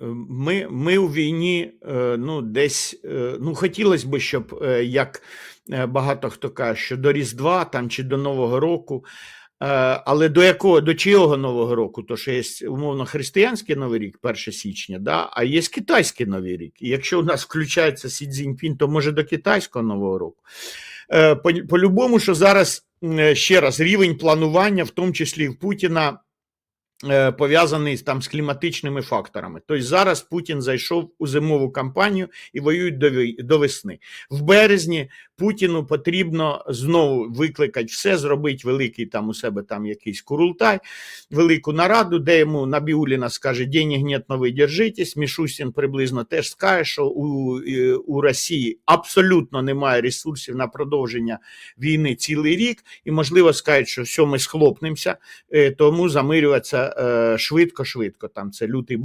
Ми, ми у війні, е, ну, десь, е, ну, хотілося б, щоб, е, як багато хто каже, що до Різдва там, чи до Нового року, але до якого, до чийого Нового року? То що є умовно християнський Новий рік, 1 січня, да? а є китайський Новий рік. І якщо у нас включається Сі Цзіньпін, то може до китайського Нового року. По- По-любому, що зараз ще раз рівень планування, в тому числі і в Путіна, пов'язаний там з кліматичними факторами. Тобто зараз Путін зайшов у зимову кампанію і воюють до, весни. В березні Путіну потрібно знову викликати все, зробити великий там у себе там якийсь курултай, велику нараду, де йому Набіуліна скаже, денег нет, но ви держитесь. Мішустін приблизно теж скаже, що у, е, у Росії абсолютно немає ресурсів на продовження війни цілий рік, і можливо скажуть, що все, ми схлопнемося, е, тому замирюватися е, швидко-швидко. Там це лютий